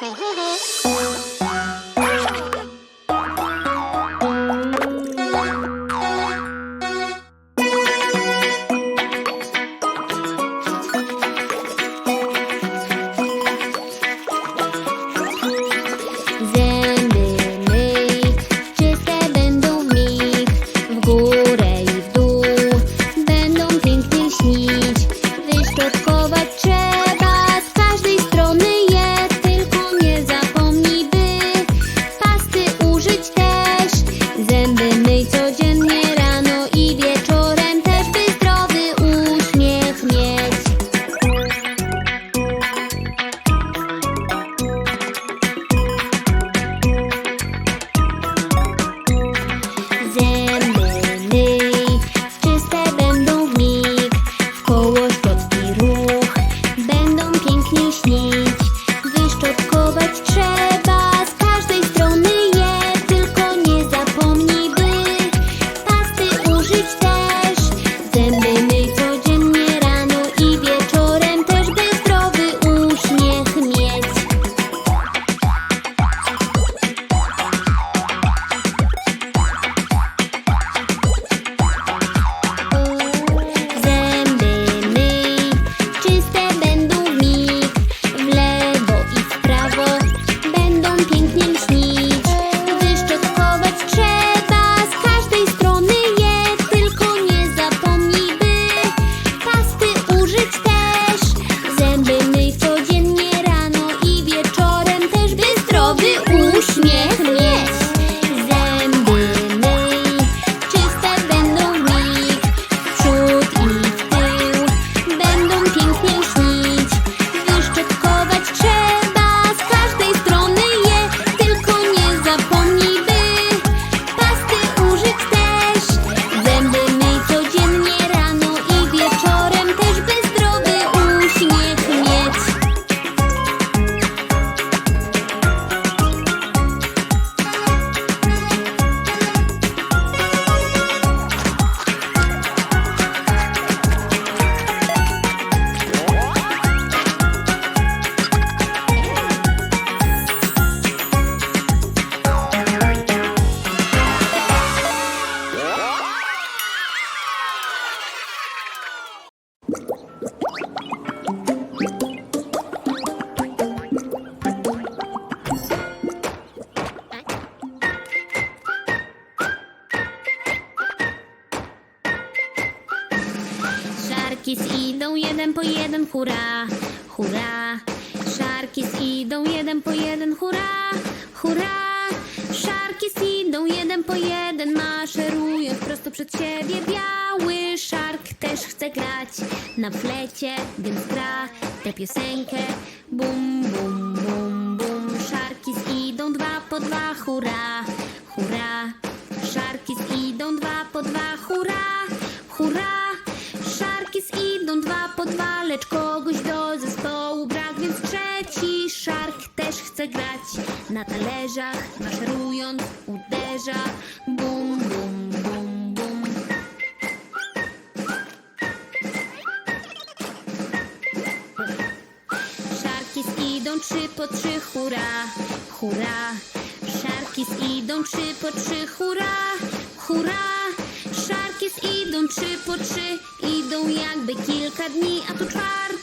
Hey, hey. Szarkis idą jeden po jeden, hurra, hurra. Szarkis idą jeden po jeden, hurra, hurra. Szarkis idą jeden po jeden, maszerując prosto przed siebie. Biały szark też chce grać na flecie, więc gra tę piosenkę. Bum, bum, bum, bum. Szarkis idą dwa po dwa, hurra, hurra. Szarkis idą dwa po dwa, hurra, hurra. Na talerzach, maszerując uderza. Bum, bum, bum, bum. Szarkis idą trzy po trzy, hurra, hurra. Szarkis idą trzy po trzy, hurra, hurra. Szarkis idą trzy po trzy, idą jakby kilka dni, a tu czwarty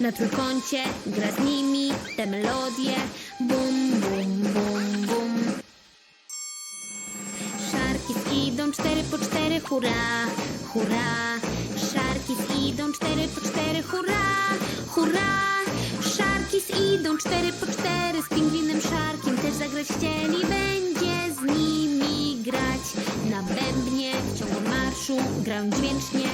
na trójkącie, gra z nimi te melodie. Bum, bum, bum, bum. Szarkis idą cztery po cztery, hurra, hurra. Szarkis idą cztery po cztery, hurra, hurra. Szarkis idą cztery po cztery, z pingwinem szarkiem też zagrać chcieli. Będzie z nimi grać na bębnie w ciągu marszu, grają dźwięcznie.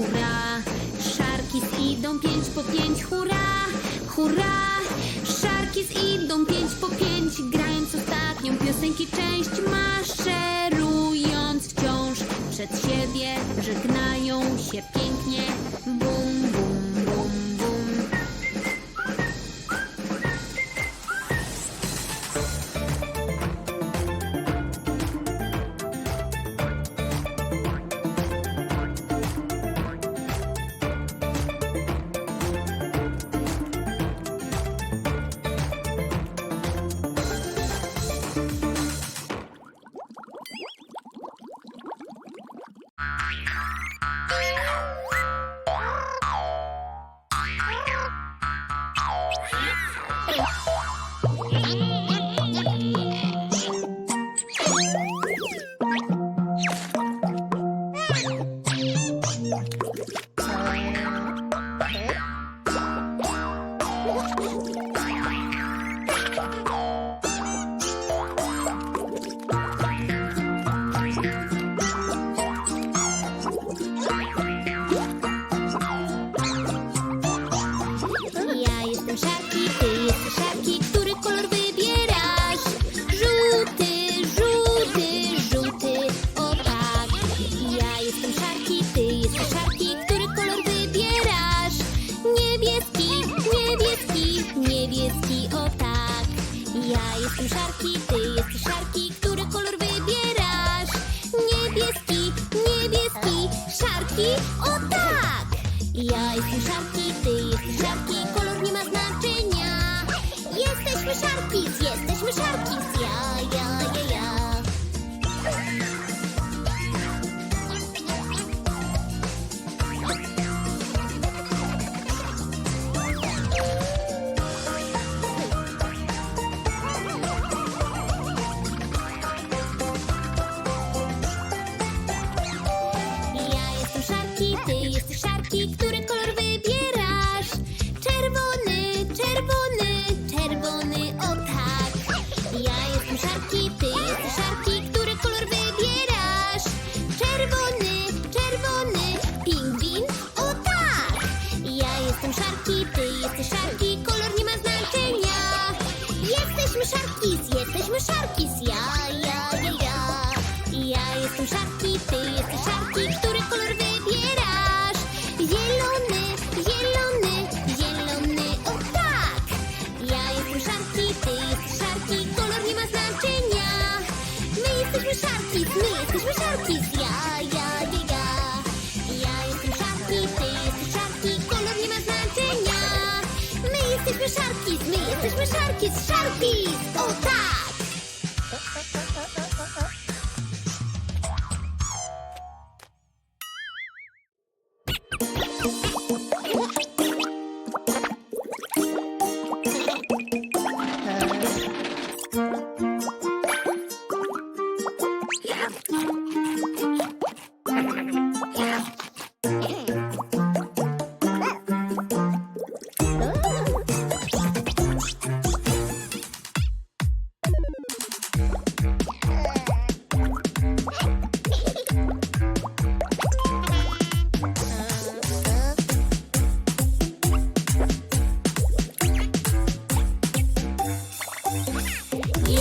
Hurra. Szarkis idą pięć po pięć, hurra, hurra. Szarkis idą pięć po pięć, grając ostatnią piosenki część, maszerując wciąż przed siebie, żegnają się pięknie. jestem szarki, ty jesteś szarki, który kolor wybierasz? Niebieski, niebieski, szarki, o tak! Ja jestem szarki, ty jesteś szarki, kolor nie ma znaczenia. Jesteśmy szarki, jesteśmy szarki, zjedz. My jesteśmy Sharkies. Ja, ja, ja, ja. Ja jestem Sharki, ty jesteś Sharki, kolor nie ma znaczenia. My jesteśmy Sharkies, my jesteśmy Sharkies, Sharkies. O tak!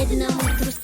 Dynamo plus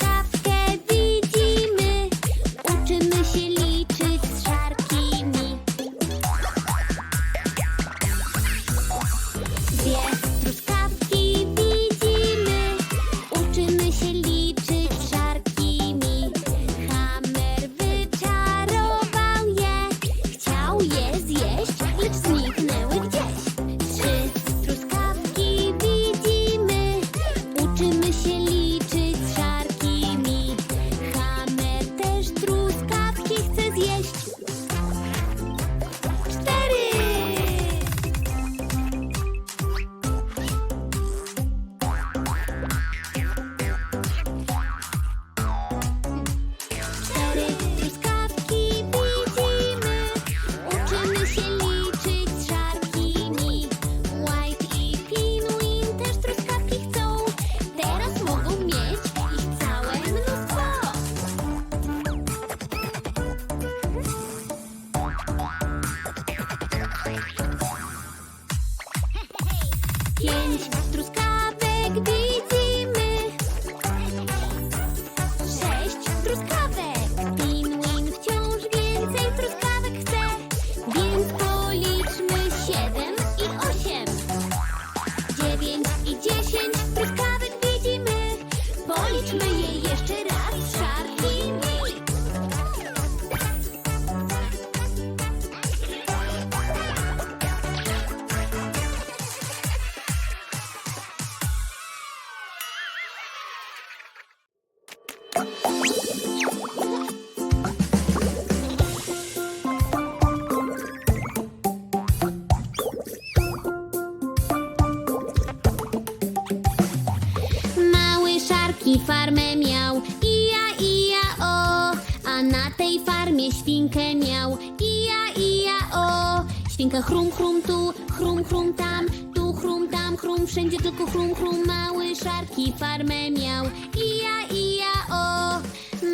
świnkę miał. Ija, ija, o. Świnka chrum, chrum tu, chrum, chrum tam. Tu chrum, tam chrum, wszędzie tylko chrum, chrum. Mały szarki farmę miał. Ija, ija, o.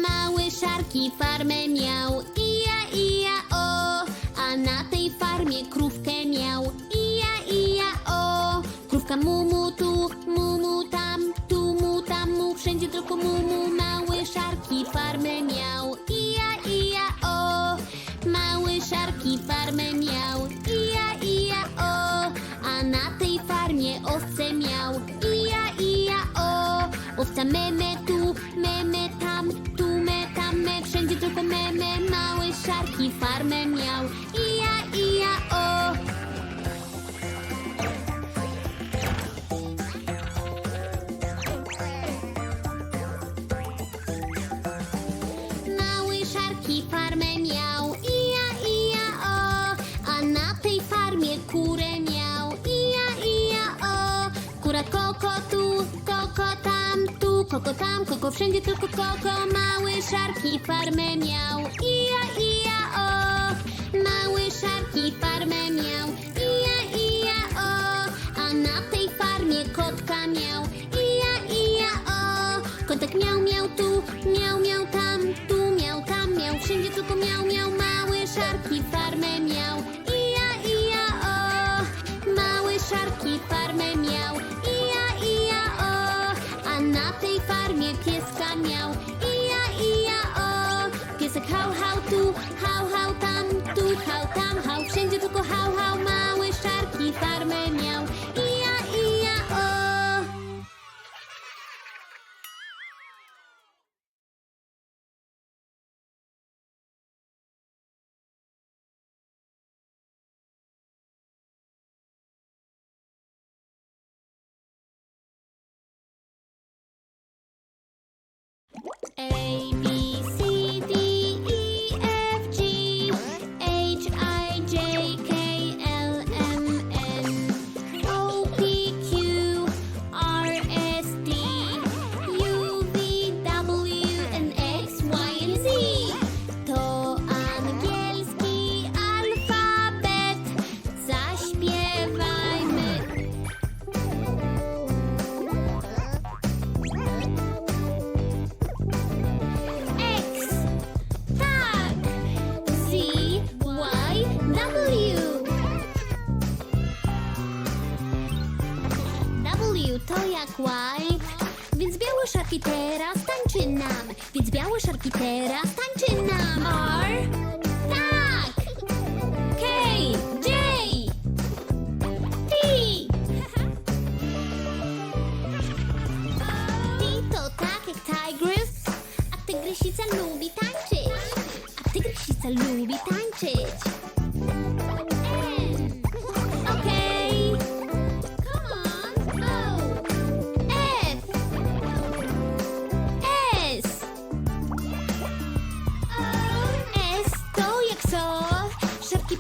Mały szarki farmę miał. Tam, koko wszędzie tylko koko. Mały szarki farmę miał. Ija, ija, o. Mały szarki farmę miał. Ija, ija, o. A na tej farmie kotka miał. Ija, ija, o. Kotek miał, miał tu, miał, miał tam, tu miał, tam miał. Wszędzie tylko miał, miał. Mały szarki farmę miał. Ija, ija, o. Mały szarki farmę miał. A B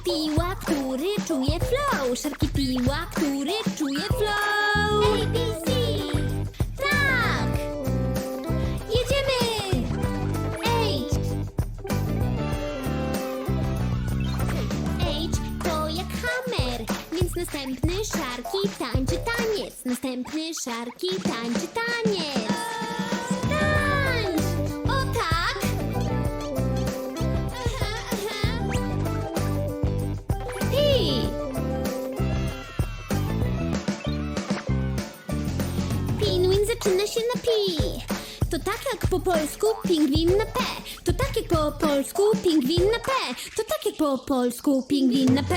piła, który czuje flow. Szarki piła, który czuje flow. A, B, C. Tak! Jedziemy! H. H to jak hammer, więc następny szarki tańczy taniec. Następny szarki tańczy taniec. Polsku pingwin na p. To tak jak po polsku pingwin na p. To tak jak po polsku pingwin na p.